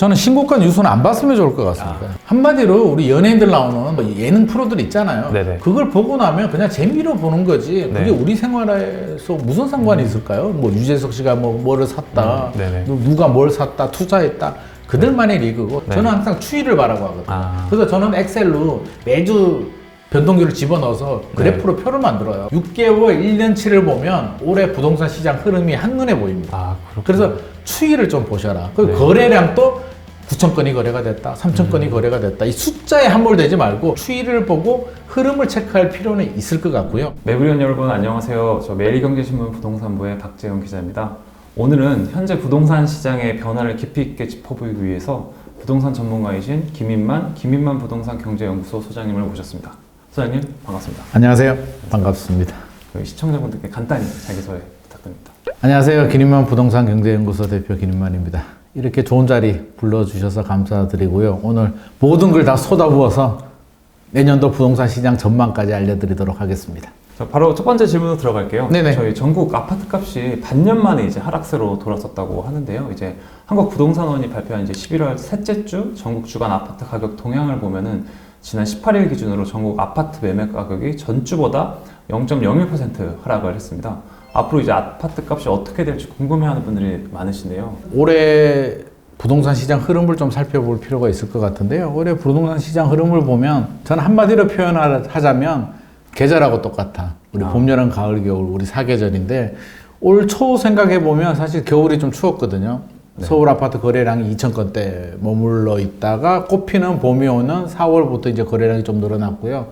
저는 신고가 뉴스는 안 봤으면 좋을 것 같습니다. 한마디로 우리 연예인들 나오는 뭐 예능 프로들 있잖아요. 네네. 그걸 보고 나면 그냥 재미로 보는 거지. 그게 네. 우리 생활에서 무슨 상관이 있을까요? 뭐 유재석 씨가 뭐 뭐를 샀다, 음. 누- 누가 뭘 샀다, 투자했다. 그들만의 리그고 네. 저는 항상 추이를 바라고 하거든요. 아. 그래서 저는 엑셀로 매주 변동률을 집어넣어서 그래프로 네. 표를 만들어요. 6개월, 1년치를 보면 올해 부동산 시장 흐름이 한눈에 보입니다. 아. 그래서 추이를 좀 보셔라. 그 네. 음. 거래량도 9천 건이 거래가 됐다, 3천 건이 거래가 됐다. 이 숫자에 함몰되지 말고 추이를 보고 흐름을 체크할 필요는 있을 것 같고요. 매부리원 여러분 안녕하세요. 저 매일경제신문 부동산부의 박재영 기자입니다. 오늘은 현재 부동산 시장의 변화를 깊이 있게 짚어보기 위해서 부동산 전문가이신 김인만 김인만 부동산 경제연구소 소장님을 모셨습니다. 소장님 반갑습니다. 안녕하세요. 반갑습니다. 시청자분들께 간단히 자기소개 부탁드립니다. 안녕하세요. 기린만 부동산 경제연구소 대표 기린만입니다. 이렇게 좋은 자리 불러주셔서 감사드리고요. 오늘 모든 걸 다 쏟아부어서 내년도 부동산 시장 전망까지 알려드리도록 하겠습니다. 자, 바로 첫 번째 질문으로 들어갈게요. 네네. 저희 전국 아파트 값이 반년 만에 이제 하락세로 돌아섰다고 하는데요. 이제 한국 부동산원이 발표한 이제 11월 셋째 주 전국 주간 아파트 가격 동향을 보면은 지난 18일 기준으로 전국 아파트 매매 가격이 전주보다 0.01% 하락을 했습니다. 앞으로 이제 아파트 값이 어떻게 될지 궁금해하는 분들이 많으신데요. 올해 부동산 시장 흐름을 좀 살펴볼 필요가 있을 것 같은데요. 올해 부동산 시장 흐름을 보면 저는 한마디로 표현하자면 계절하고 똑같아. 우리 아. 봄, 여름, 가을, 겨울 우리 사계절인데 올 초 생각해 보면 사실 겨울이 좀 추웠거든요. 네. 서울 아파트 거래량이 2천 건대 머물러 있다가 꽃피는 봄이 오는 4월부터 이제 거래량이 좀 늘어났고요.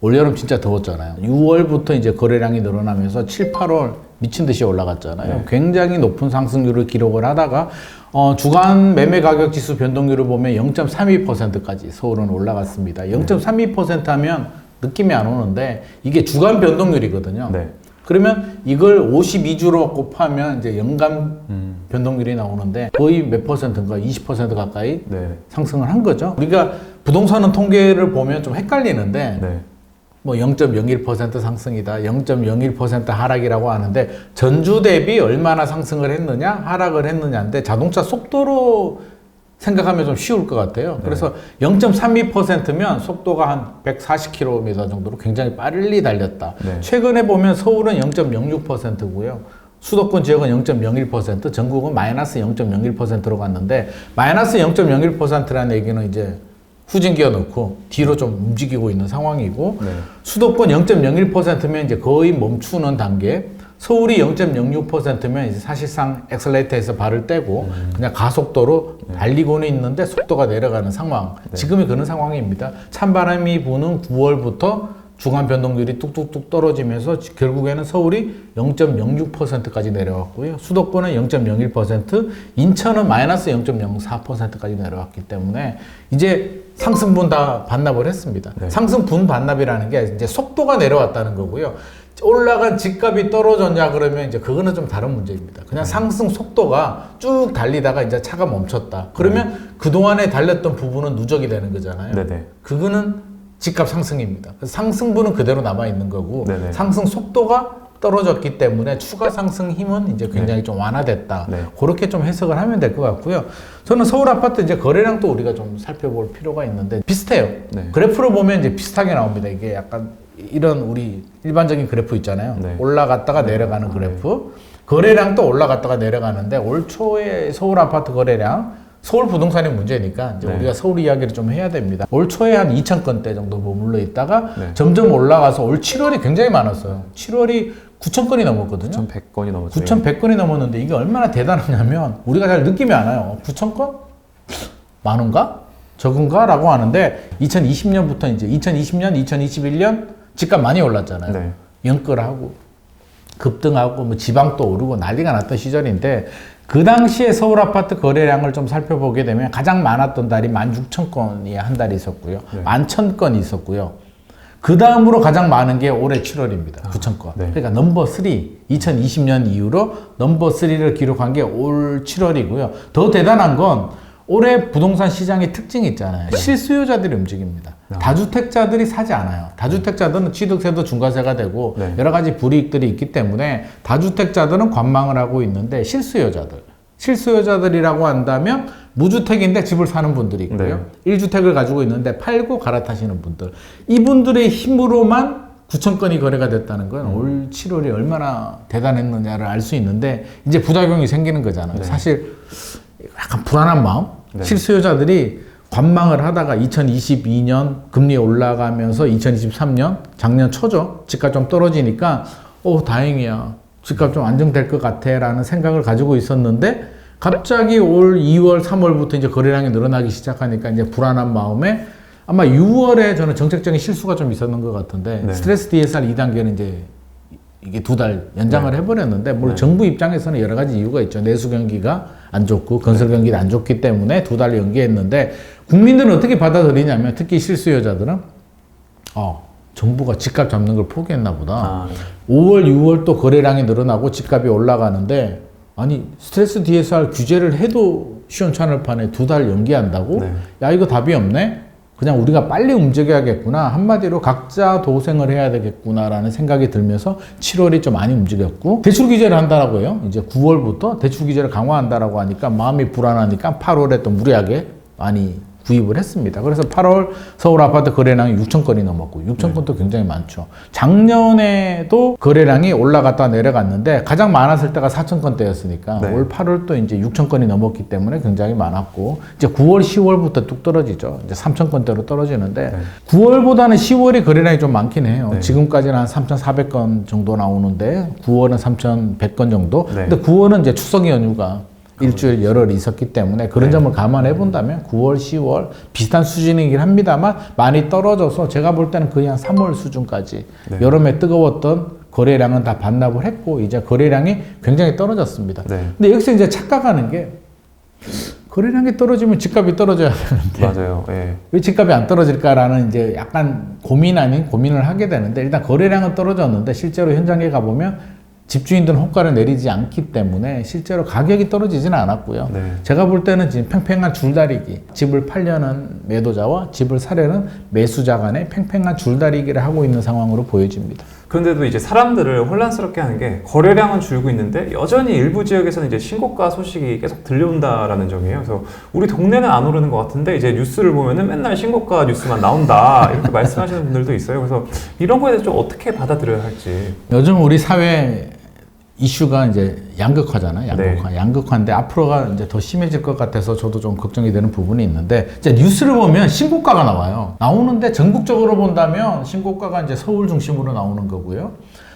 올여름 진짜 더웠잖아요. 6월부터 이제 거래량이 늘어나면서 7, 8월 미친 듯이 올라갔잖아요. 네. 굉장히 높은 상승률을 기록을 하다가 어, 주간 매매 가격 지수 변동률을 보면 0.32%까지 서울은 올라갔습니다. 0.32% 하면 느낌이 안 오는데 이게 주간 변동률이거든요. 네. 그러면 이걸 52주로 곱하면 이제 연간 음. 변동률이 나오는데 거의 몇 퍼센트인가 20% 가까이 네. 상승을 한 거죠. 우리가 부동산은 통계를 보면 좀 헷갈리는데 네. 뭐 0.01% 상승이다, 0.01% 하락이라고 하는데 전주 대비 얼마나 상승을 했느냐, 하락을 했느냐인데 자동차 속도로 생각하면 좀 쉬울 것 같아요. 네. 그래서 0.32%면 속도가 한 140km 정도로 굉장히 빨리 달렸다. 네. 최근에 보면 서울은 0.06%고요. 수도권 지역은 0.01%, 전국은 마이너스 0.01%로 갔는데 마이너스 0.01%라는 얘기는 이제 후진기어 넣고 뒤로 좀 움직이고 있는 상황이고 네. 수도권 0.01%면 이제 거의 멈추는 단계. 서울이 0.06%면 이제 사실상 엑셀레이터에서 발을 떼고 그냥 가속도로 달리고는 있는데 속도가 내려가는 상황. 지금이 그런 상황입니다. 찬바람이 부는 9월부터 중간 변동률이 뚝뚝뚝 떨어지면서 지- 결국에는 서울이 0.06%까지 내려왔고요. 수도권은 0.01%, 인천은 마이너스 0.04%까지 내려왔기 때문에 이제 상승분 다 반납을 했습니다. 네. 상승분 반납이라는 게 이제 속도가 내려왔다는 거고요. 올라간 집값이 떨어졌냐 그러면 이제 그거는 좀 다른 문제입니다. 그냥 상승 속도가 쭉 달리다가 이제 차가 멈췄다. 그러면 그동안에 달렸던 부분은 누적이 되는 거잖아요. 네네. 그거는 집값 상승입니다. 상승분은 그대로 남아 있는 거고 네네. 상승 속도가 떨어졌기 때문에 추가 상승 힘은 이제 굉장히 좀 완화됐다. 네. 그렇게 좀 해석을 하면 될 것 같고요. 저는 서울 아파트 이제 거래량도 우리가 좀 살펴볼 필요가 있는데 비슷해요. 네. 그래프로 보면 이제 비슷하게 나옵니다. 이게 약간 이런 우리 일반적인 그래프 있잖아요. 네. 올라갔다가 내려가는 그래프. 거래량도 올라갔다가 내려가는데 올 초에 서울 아파트 거래량 서울 부동산이 문제니까 이제 네. 우리가 서울 이야기를 좀 해야 됩니다. 올 초에 한 2천 건대 정도 머물러 있다가 네. 점점 올라가서 올 7월이 굉장히 많았어요. 7월이 9천 건이 넘었거든요. 9,100건이 넘었죠. 9,100건이 넘었는데 이게 얼마나 대단하냐면 우리가 잘 느낌이 안 와요. 9,000건? 많은가? 적은가? 라고 하는데 2020년부터 이제 2020년, 2021년 집값 많이 올랐잖아요. 네. 연끌하고 급등하고 뭐 지방도 오르고 난리가 났던 시절인데 그 당시에 서울 아파트 거래량을 좀 살펴보게 되면 가장 많았던 달이 16,000건이 한 달이 있었고요. 네. 11,000건이 있었고요. 그 다음으로 가장 많은 게 올해 7월입니다. 9,000건. 네. 그러니까 넘버 3, 2020년 이후로 넘버 3를 기록한 게 올 7월이고요. 더 대단한 건 올해 부동산 시장의 특징이 있잖아요. 실수요자들이 움직입니다. 다주택자들이 사지 않아요. 다주택자들은 취득세도 중과세가 되고 네. 여러 가지 불이익들이 있기 때문에 다주택자들은 관망을 하고 있는데 실수요자들, 실수요자들이라고 한다면 무주택인데 집을 사는 분들이 있고요. 일 1주택을 가지고 있는데 팔고 갈아타시는 분들. 이분들의 힘으로만 9천 건이 거래가 됐다는 건올 7월이 얼마나 대단했느냐를 알 수 있는데 이제 부작용이 생기는 거잖아요. 사실 약간 불안한 마음. 네. 실수요자들이 관망을 하다가 2022년 금리 올라가면서 2023년 작년 초죠. 집값 좀 떨어지니까 오 다행이야. 집값 좀 안정될 것 같아라는 생각을 가지고 있었는데 갑자기 올 2월, 3월부터 이제 거래량이 늘어나기 시작하니까 이제 불안한 마음에 아마 6월에 저는 정책적인 실수가 좀 있었는 것 같은데 네. 스트레스 DSR 2단계는 이제 이게 두 달 연장을 해버렸는데 물론 정부 입장에서는 여러 가지 이유가 있죠. 내수 경기가 안 좋고 건설 경기가 안 좋기 때문에 두 달 연기했는데 국민들은 어떻게 받아들이냐면 특히 실수요자들은 어 정부가 집값 잡는 걸 포기했나 보다. 아, 5월, 6월 또 거래량이 늘어나고 집값이 올라가는데 아니 스트레스 DSR 규제를 해도 시원찮을 판에 두 달 연기한다고? 네. 야 이거 답이 없네. 그냥 우리가 빨리 움직여야겠구나. 한마디로 각자 도생을 해야 되겠구나라는 생각이 들면서 7월이 좀 많이 움직였고 대출 규제를 한다라고 해요. 이제 9월부터 대출 규제를 강화한다라고 하니까 마음이 불안하니까 8월에 또 무리하게 많이 구입을 했습니다. 그래서 8월 서울 아파트 거래량이 6천 건이 넘었고 6천 건도 굉장히 많죠. 작년에도 거래량이 올라갔다 내려갔는데 가장 많았을 때가 4천 건대였으니까 네. 올 8월 또 이제 6천 건이 넘었기 때문에 굉장히 많았고 이제 9월, 10월부터 뚝 떨어지죠. 이제 3천 건대로 떨어지는데 9월보다는 10월이 거래량이 좀 많긴 해요. 네. 지금까지는 한 3,400건 정도 나오는데 9월은 3,100건 정도. 네. 근데 9월은 이제 추석 연휴가 일주일 열흘 있었기 때문에 그런 네. 점을 감안해 본다면 9월, 10월 비슷한 수준이긴 합니다만 많이 떨어져서 제가 볼 때는 한 3월 수준까지 네. 여름에 뜨거웠던 거래량은 다 반납을 했고 이제 거래량이 굉장히 떨어졌습니다. 네. 근데 여기서 이제 착각하는 게 거래량이 떨어지면 집값이 떨어져야 되는데 맞아요. 예. 왜 집값이 안 떨어질까라는 이제 약간 고민 아닌 고민을 하게 되는데 일단 거래량은 떨어졌는데 실제로 현장에 가보면 집주인들은 호가를 내리지 않기 때문에 실제로 가격이 떨어지지는 않았고요. 네. 제가 볼 때는 지금 팽팽한 줄다리기, 집을 팔려는 매도자와 집을 사려는 매수자 간의 팽팽한 줄다리기를 하고 있는 상황으로 보여집니다. 그런데도 이제 사람들을 혼란스럽게 하는 게 거래량은 줄고 있는데 여전히 일부 지역에서는 이제 신고가 소식이 계속 들려온다라는 점이에요. 그래서 우리 동네는 안 오르는 것 같은데 이제 뉴스를 보면은 맨날 신고가 뉴스만 나온다 이렇게 말씀하시는 분들도 있어요. 그래서 이런 거에 대해서 좀 어떻게 받아들여야 할지. 요즘 우리 사회 이슈가 이제 양극화잖아요. 양극화. 양극화인데 앞으로가 이제 더 심해질 것 같아서 저도 좀 걱정이 되는 부분이 있는데 이제 뉴스를 보면 신고가가 나와요. 나오는데 전국적으로 본다면 신고가가 이제 서울 중심으로 나오는 거고요.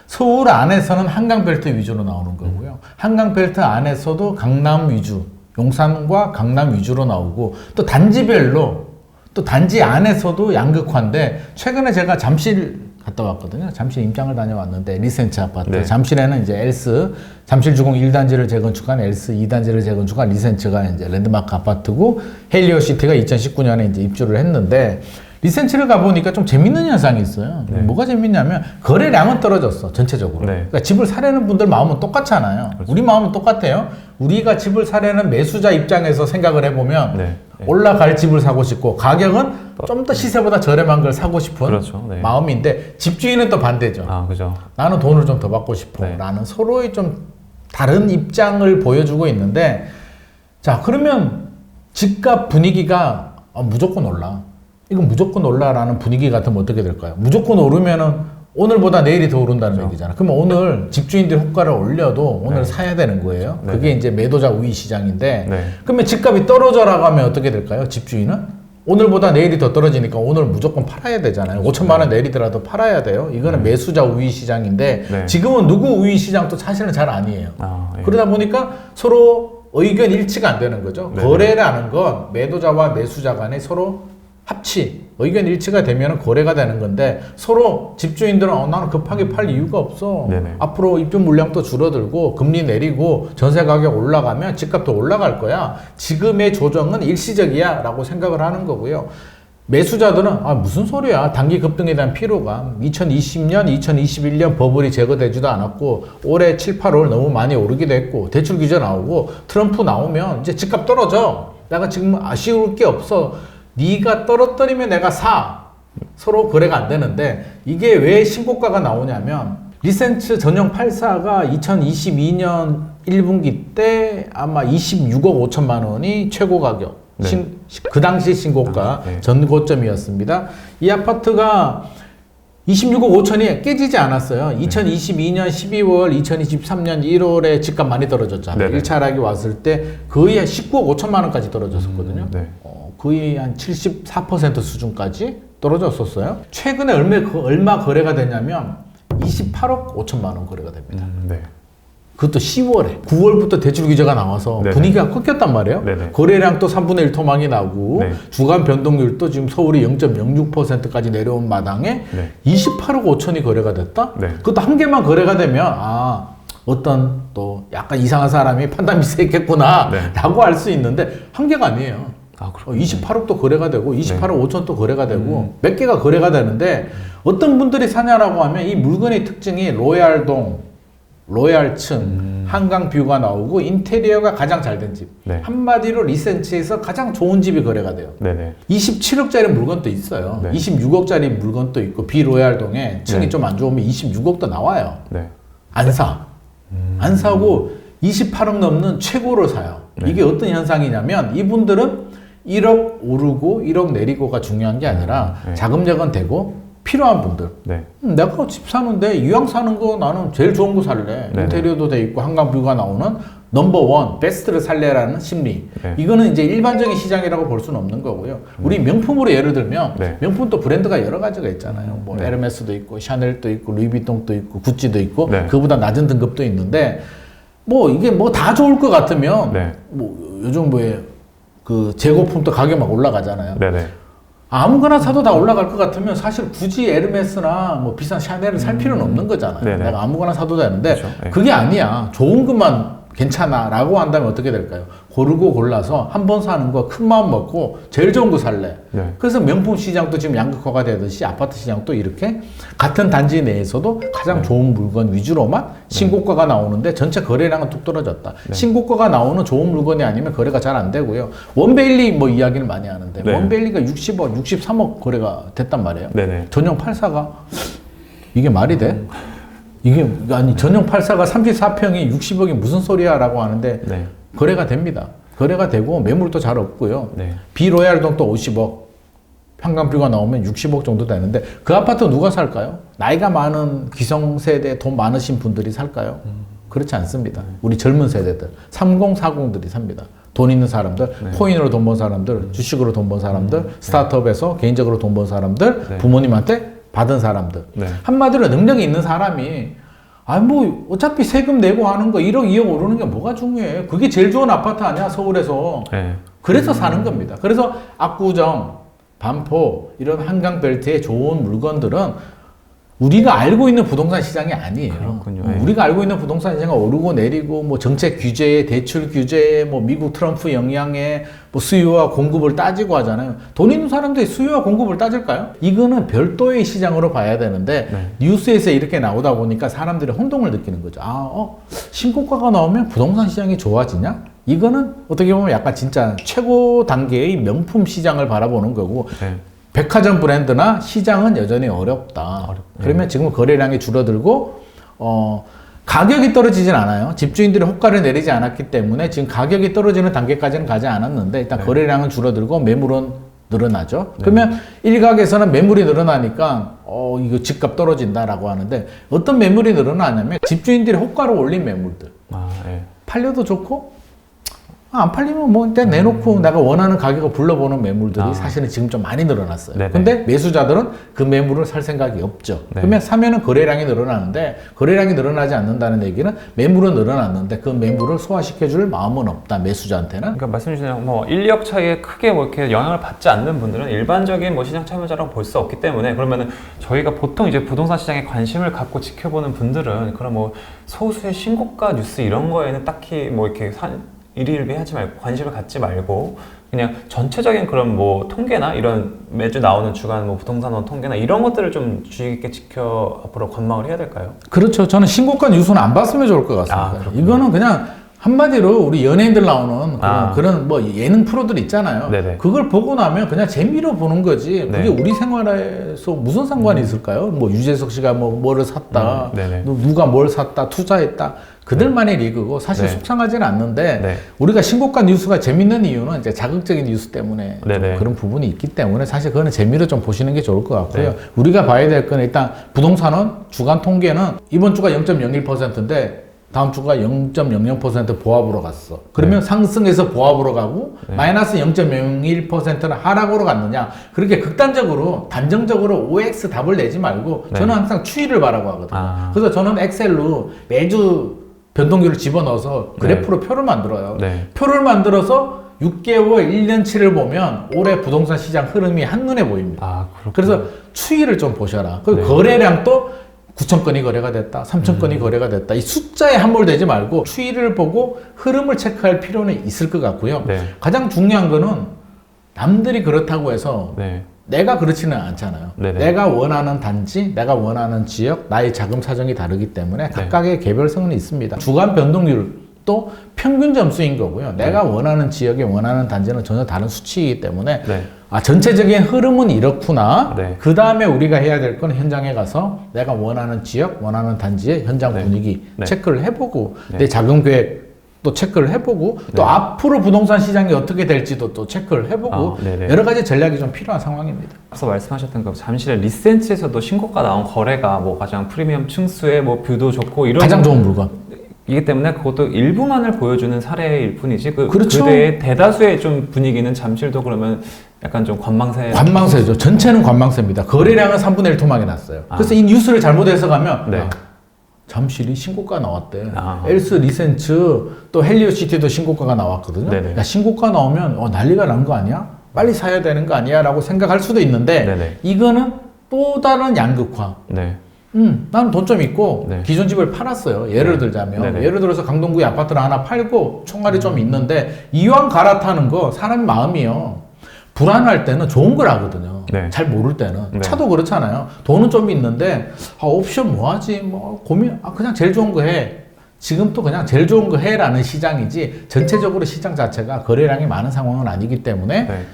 서울 안에서는 한강벨트 위주로 나오는 거고요. 한강벨트 안에서도 강남 위주, 용산과 강남 위주로 나오고 또 단지별로 또 단지 안에서도 양극화인데 최근에 제가 잠실 갔다 왔거든요. 잠실 임장을 다녀왔는데 리센츠 아파트. 네. 잠실에는 이제 엘스 잠실 주공 1단지를 재건축한 엘스 2단지를 재건축한 리센츠가 이제 랜드마크 아파트고 헬리오 시티가 2019년에 이제 입주를 했는데 리센츠를 가보니까 좀 재밌는 현상이 있어요. 네. 뭐가 재밌냐면 거래량은 떨어졌어 전체적으로. 네. 그러니까 집을 사려는 분들 마음은 똑같잖아요. 우리 마음은 똑같아요. 우리가 집을 사려는 매수자 입장에서 생각을 해보면 네. 네. 올라갈 집을 사고 싶고 가격은 좀 더 시세보다 저렴한 걸 사고 싶은 그렇죠. 네. 마음인데 집주인은 또 반대죠. 아 그죠. 나는 돈을 좀 더 받고 싶어. 네. 라는 서로의 좀 다른 입장을 보여주고 있는데 자 그러면 집값 분위기가 아, 무조건 올라. 이건 무조건 올라라는 분위기 같으면 어떻게 될까요? 무조건 오르면은 오늘보다 내일이 더 오른다는 그렇죠. 얘기잖아. 그러면 오늘 집주인들 호가를 올려도 오늘 네. 사야 되는 거예요. 네. 그게 이제 매도자 우위 시장인데 네. 그러면 집값이 떨어져라고 하면 어떻게 될까요? 집주인은? 오늘보다 내일이 더 떨어지니까 오늘 무조건 팔아야 되잖아요. 5천만 원 내리더라도 팔아야 돼요. 이거는 매수자 우위 시장인데 네. 지금은 누구 우위 시장도 사실은 잘 아니에요. 아 예. 그러다 보니까 서로 의견 일치가 안 되는 거죠. 네. 거래라는 건 매도자와 매수자 간에 서로 합치, 의견 일치가 되면 거래가 되는 건데 서로 집주인들은 어, 나는 급하게 팔 이유가 없어. 네네. 앞으로 입주 물량도 줄어들고 금리 내리고 전세 가격 올라가면 집값도 올라갈 거야. 지금의 조정은 일시적이야 라고 생각을 하는 거고요. 매수자들은 아 무슨 소리야 단기 급등에 대한 피로감 2020년 2021년 버블이 제거되지도 않았고 올해 7, 8월 너무 많이 오르기도 했고 대출 규제 나오고 트럼프 나오면 이제 집값 떨어져 내가 지금 아쉬울 게 없어 네가 떨어뜨리면 내가 사 서로 거래가 안 되는데 이게 왜 신고가가 나오냐면 리센츠 전용 84가 2022년 1분기 때 아마 26억 5천만 원이 최고 가격 네. 신- 그 당시 신고가 아, 네. 전고점이었습니다. 이 아파트가 26억 5천이 깨지지 않았어요. 2022년 12월, 2023년 1월에 집값 많이 떨어졌잖아요. 네네. 1차 하락이 왔을 때 거의 한 19억 5천만 원까지 떨어졌었거든요. 네. 어, 거의 한 74% 수준까지 떨어졌었어요. 최근에 얼마, 그- 얼마 거래가 되냐면 28억 5천만 원 거래가 됩니다. 음, 네. 그것도 10월에 9월부터 대출 규제가 나와서 네네. 분위기가 꺾였단 말이에요. 네네. 거래량 또 3분의 1 토막이 나고 네. 주간 변동률도 지금 서울이 0.06%까지 내려온 마당에 네. 28억 5천이 거래가 됐다. 네. 그것도 한 개만 거래가 되면 아 어떤 또 약간 이상한 사람이 판단 미스했겠구나라고 알수 있는데 한 개가 아니에요. 아, 어, 그렇군요. 28억도 거래가 되고 28억 5천 또 거래가 되고 음. 몇 개가 거래가 되는데 어떤 분들이 사냐라고 하면 이 물건의 특징이 로얄동, 로얄층, 한강 뷰가 나오고 인테리어가 가장 잘 된 집. 네. 한마디로 리센치에서 가장 좋은 집이 거래가 돼요. 네네. 27억짜리 물건도 있어요. 네. 26억짜리 물건도 있고 비로얄동에 층이 네. 좀 안 좋으면 26억도 나와요. 네. 안 사. 안 사고 28억 넘는 최고를 사요. 네. 이게 어떤 현상이냐면 이분들은 1억 오르고 1억 내리고가 중요한 게 아니라 네. 자금력은 되고 필요한 분들. 네. 음, 내가 집 사는데 이왕 사는 거 나는 제일 좋은 거 살래. 네네. 인테리어도 돼 있고 한강 뷰가 나오는 넘버원 베스트를 살래라는 심리. 네. 이거는 이제 일반적인 시장이라고 볼 수는 없는 거고요. 우리 명품으로 예를 들면 네. 명품도 브랜드가 여러 가지가 있잖아요. 뭐 네. 에르메스도 있고 샤넬도 있고 루이비통도 있고 구찌도 있고 네. 그보다 낮은 등급도 있는데 뭐 이게 뭐 다 좋을 것 같으면 네. 뭐 요즘 뭐 그 재고품도 가격 막 올라가잖아요. 네네. 아무거나 사도 다 올라갈 것 같으면 사실 굳이 에르메스나 뭐 비싼 샤넬을 살 필요는 없는 거잖아요. 네네. 내가 아무거나 사도 되는데 그렇죠. 네. 그게 아니야. 좋은 것만 괜찮아 라고 한다면 어떻게 될까요? 고르고 골라서 한 번 사는 거 큰 마음 먹고 제일 좋은 거 살래. 네. 그래서 명품 시장도 지금 양극화가 되듯이 아파트 시장도 이렇게 같은 단지 내에서도 가장 네. 좋은 물건 위주로만 신고가가 나오는데 전체 거래량은 뚝 떨어졌다. 네. 신고가가 나오는 좋은 물건이 아니면 거래가 잘 안 되고요. 원베일리 뭐 이야기를 많이 하는데 네. 원베일리가 60억, 63억 거래가 됐단 말이에요. 네네. 전용 84가 이게 말이 돼? 이게 아니 전용 84가 34평이 60억이 무슨 소리야라고 하는데 네. 거래가 됩니다. 거래가 되고 매물도 잘 없고요. 네. 비로얄동 또 50억, 평강뷰가 나오면 60억 정도 되는데 그 아파트 누가 살까요? 나이가 많은 기성세대 돈 많으신 분들이 살까요? 그렇지 않습니다. 우리 젊은 세대들, 30, 40들이 삽니다. 돈 있는 사람들, 코인으로 돈 번 사람들, 주식으로 돈 번 사람들, 스타트업에서 개인적으로 돈 번 사람들, 네. 부모님한테 받은 사람들. 네. 한마디로 능력이 있는 사람이 아뭐 어차피 세금 내고 하는 거 1억 2억 오르는 게 뭐가 중요해 그게 제일 좋은 아파트 아니야 서울에서 네. 그래서 사는 겁니다 그래서 압구정 반포 이런 한강 벨트에 좋은 물건들은 우리가 알고 있는 부동산 시장이 아니에요. 그렇군요. 어, 네. 우리가 알고 있는 부동산 시장은 오르고 내리고 뭐 정책 규제에 대출 규제에 뭐 미국 트럼프 영향에 뭐 수요와 공급을 따지고 하잖아요. 돈 있는 사람들이 수요와 공급을 따질까요? 이거는 별도의 시장으로 봐야 되는데 네. 뉴스에서 이렇게 나오다 보니까 사람들이 혼동을 느끼는 거죠. 아, 어, 신고가가 나오면 부동산 시장이 좋아지냐? 이거는 어떻게 보면 약간 진짜 최고 단계의 명품 시장을 바라보는 거고 네. 백화점 브랜드나 시장은 여전히 어렵다. 어렵- 그러면 지금 거래량이 줄어들고 어 가격이 떨어지진 않아요. 집주인들이 호가를 내리지 않았기 때문에 지금 가격이 떨어지는 단계까지는 가지 않았는데 일단 네. 거래량은 줄어들고 매물은 늘어나죠. 그러면 일각에서는 매물이 늘어나니까 어 이거 집값 떨어진다라고 하는데 어떤 매물이 늘어나냐면 집주인들이 호가를 올린 매물들 아, 네. 팔려도 좋고 아, 안 팔리면 뭐 일단 내놓고 내가 원하는 가격을 불러보는 매물들이 음. 아. 사실은 지금 좀 많이 늘어났어요. 네네. 근데 매수자들은 그 매물을 살 생각이 없죠. 네. 그러면 사면은 거래량이 늘어나는데 거래량이 늘어나지 않는다는 얘기는 매물은 늘어났는데 그 매물을 소화시켜줄 마음은 없다. 매수자한테는. 그러니까 말씀 주신 뭐 1, 2억 차이에 크게 뭐 이렇게 영향을 받지 않는 분들은 일반적인 뭐 시장 참여자라고 볼 수 없기 때문에 그러면은 저희가 보통 이제 부동산 시장에 관심을 갖고 지켜보는 분들은 그런 뭐 소수의 신고가 뉴스 이런 거에는 딱히 뭐 이렇게 산 일일비 하지 말고 관심을 갖지 말고 그냥 전체적인 그런 뭐 통계나 이런 매주 나오는 주간 뭐 부동산원 통계나 이런 것들을 좀 주의 깊게 지켜 앞으로 관망을 해야 될까요? 그렇죠. 저는 신고가 뉴스는 안 봤으면 좋을 것 같습니다. 아. 이거는 그냥 한마디로 우리 연예인들 나오는 그런, 아. 그런 뭐 예능 프로들 있잖아요. 네네. 그걸 보고 나면 그냥 재미로 보는 거지. 그게 네. 우리 생활에서 무슨 상관이 있을까요? 뭐 유재석 씨가 뭐 뭐를 샀다, 음. 누- 누가 뭘 샀다, 투자했다. 그들만의 리그고 사실 네. 속상하지는 않는데 네. 우리가 신고가 뉴스가 재밌는 이유는 이제 자극적인 뉴스 때문에. 그런 부분이 있기 때문에 사실 그거는 재미로 좀 보시는 게 좋을 것 같고요. 네. 우리가 봐야 될 건 일단 부동산은 주간 통계는 이번 주가 0.01%인데 다음 주가 0.00% 보합으로 갔어. 그러면 네. 상승해서 보합으로 가고 마이너스 0.01%는 하락으로 갔느냐. 그렇게 극단적으로 단정적으로 OX 답을 내지 말고 네. 저는 항상 추이를 바라고 하거든요. 아. 그래서 저는 엑셀로 매주 변동률을 집어넣어서 그래프로 표를 만들어요. 네. 표를 만들어서 6개월, 1년치를 보면 올해 부동산 시장 흐름이 한눈에 보입니다. 아. 그래서 추이를 좀 보셔라. 그 네. 거래량도 9천 건이 거래가 됐다, 3천 건이 거래가 됐다. 이 숫자에 함몰되지 말고 추이를 보고 흐름을 체크할 필요는 있을 것 같고요. 네. 가장 중요한 거는 남들이 그렇다고 해서 네. 내가 그렇지는 않잖아요. 네네. 내가 원하는 단지, 내가 원하는 지역, 나의 자금 사정이 다르기 네. 때문에 각각의 개별성은 있습니다. 주간 변동률도 평균 점수인 거고요. 네. 내가 원하는 지역에 원하는 단지는 전혀 다른 수치이기 때문에 네. 아 전체적인 흐름은 이렇구나. 네. 그 다음에 우리가 해야 될 건 현장에 가서 내가 원하는 지역, 원하는 단지의 현장 네. 분위기 네. 체크를 해보고 네. 내 자금 계획 또 체크를 해보고 또 네. 앞으로 부동산 시장이 어떻게 될지도 또 체크를 해보고 아, 네네. 여러 가지 전략이 좀 필요한 상황입니다. 앞서 말씀하셨던 그 잠실의 리센치에서도 신고가 나온 거래가 뭐 가장 프리미엄 층수에 뭐 뷰도 좋고 이런 가장 좋은 물건. 이기 때문에 그것도 일부만을 보여주는 사례일 뿐이지 그 그렇죠. 그대의 대다수의 좀 분위기는 잠실도 그러면 약간 좀 관망세 관망세죠. 전체는 관망세입니다. 거래량은 3분의 1 토막이 났어요. 아. 그래서 이 뉴스를 잘못 해석하면 네. 아, 잠실이 신고가 나왔대. 아. 엘스 리센츠 또 헬리오시티도 신고가가 나왔거든요. 네네. 야, 신고가 나오면 어, 난리가 난 거 아니야? 빨리 사야 되는 거 아니야? 라고 생각할 수도 있는데 네네. 이거는 또 다른 양극화. 네. 음, 나는 돈 좀 있고 네. 기존 집을 팔았어요. 예를 네. 들자면 네네. 예를 들어서 강동구에 아파트를 하나 팔고 총알이 좀 있는데 이왕 갈아타는 거 사람 마음이요. 불안할 때는 좋은 걸 하거든요. 네. 잘 모를 때는 네. 차도 그렇잖아요. 돈은 좀 있는데 아, 옵션 뭐 하지? 뭐 고민 아 그냥 제일 좋은 거 해. 지금 또 그냥 제일 좋은 거 해라는 시장이지 전체적으로 시장 자체가 거래량이 많은 상황은 아니기 때문에 네.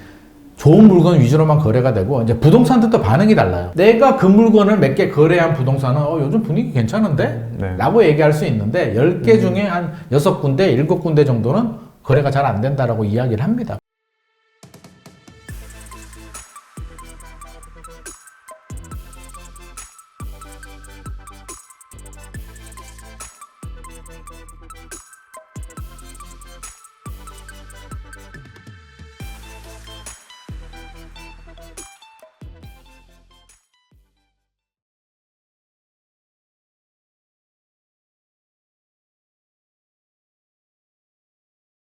좋은 물건 위주로만 거래가 되고 이제 부동산도 또 반응이 달라요. 내가 그 물건을 몇 개 거래한 부동산은 어, 요즘 분위기 괜찮은데? 네. 라고 얘기할 수 있는데 10개 중에 한 6군데, 7군데 정도는 거래가 잘 안 된다라고 이야기를 합니다.